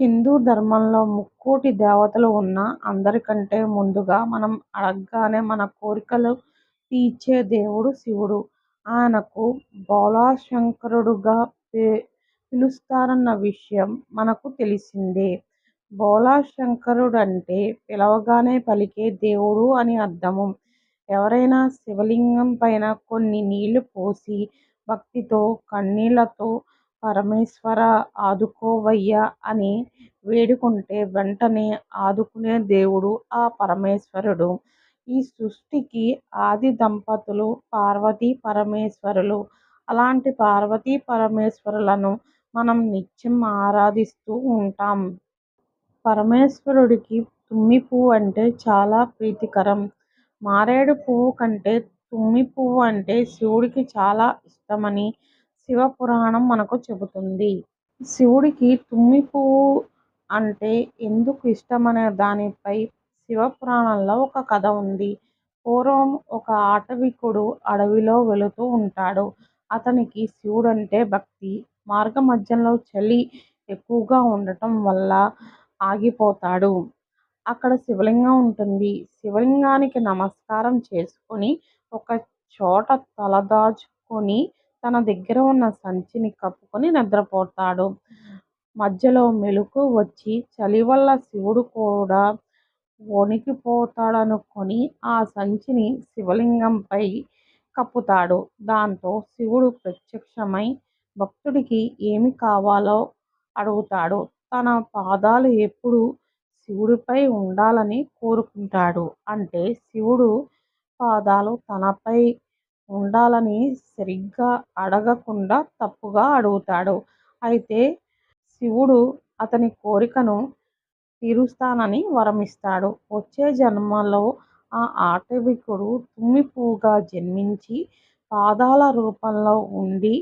హిందూ ధర్మంలో ముక్కోటి దేవతలు ఉన్నా అందరికంటే ముందుగా మనం అడగ్గానే మన కోరికలు తీర్చే దేవుడు శివుడు. ఆయనకు భోళాశంకరుడుగా పిలుస్తారన్న విషయం మనకు తెలిసిందే. భోళాశంకరుడంటే పిలవగానే పలికే దేవుడు అని అర్థం. ఎవరైనా శివలింగం పైన కొన్ని నీళ్ళు పోసి భక్తితో, కన్నీళ్ళతో పరమేశ్వరా ఆదుకోవయ్యా అని వేడుకుంటే వెంటనే ఆదుకునే దేవుడు ఆ పరమేశ్వరుడు. ఈ సృష్టికి ఆది దంపతులు పార్వతీ పరమేశ్వరులు. అలాంటి పార్వతీ పరమేశ్వరులను మనం నిత్యం ఆరాధిస్తూ ఉంటాం. పరమేశ్వరుడికి తుమ్మి పువ్వు అంటే చాలా ప్రీతికరం. మారేడు పువ్వు కంటే తుమ్మి పువ్వు అంటే శివుడికి చాలా ఇష్టమని శివపురాణం మనకు చెబుతుంది. శివుడికి తుమ్మిపువ్వు అంటే ఎందుకు ఇష్టమనే దానిపై శివపురాణంలో ఒక కథ ఉంది. పూర్వం ఒక ఆటవికుడు అడవిలో వెళుతూ ఉంటాడు. అతనికి శివుడు అంటే భక్తి. మార్గమధ్యంలో చలి ఎక్కువగా ఉండటం వల్ల ఆగిపోతాడు. అక్కడ శివలింగం ఉంటుంది. శివలింగానికి నమస్కారం చేసుకొని ఒక చోట తలదాచుకొని తన దగ్గర ఉన్న సంచిని కప్పుకుని నిద్రపోతాడు. మధ్యలో మెలుకు వచ్చి చలి వల్ల శివుడు కూడా వణికిపోతాడనుకొని ఆ సంచిని శివలింగంపై కప్పుతాడు. దాంతో శివుడు ప్రత్యక్షమై భక్తుడికి ఏమి కావాలో అడుగుతాడు. తన పాదాలు ఎప్పుడు శివుడిపై ఉండాలని కోరుకుంటాడు. అంటే శివుడు పాదాలు తనపై ఉండాలని సరిగ్గా అడగకుండా తప్పుగా అడుగుతాడు. అయితే శివుడు అతని కోరికను తీరుస్తానని వరమిస్తాడు. వచ్చే జన్మలో ఆ ఆటవికుడు తుమ్మిపువ్వుగా జన్మించి పాదాల రూపంలో ఉండి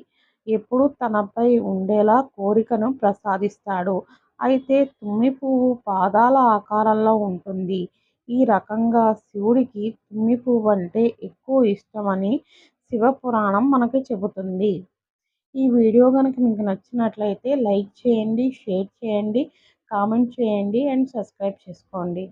ఎప్పుడూ తనపై ఉండేలా కోరికను ప్రసాదిస్తాడు. అయితే తుమ్మి పువ్వు పాదాల ఆకారంలో ఉంటుంది. ఈ రకంగా శివుడికి తుమ్మి పువ్వు అంటే ఎక్కువ ఇష్టమని శివపురాణం మనకు చెబుతుంది. ఈ వీడియో కనుక మీకు నచ్చినట్లయితే లైక్ చేయండి, షేర్ చేయండి, కామెంట్ చేయండి అండ్ సబ్స్క్రైబ్ చేసుకోండి.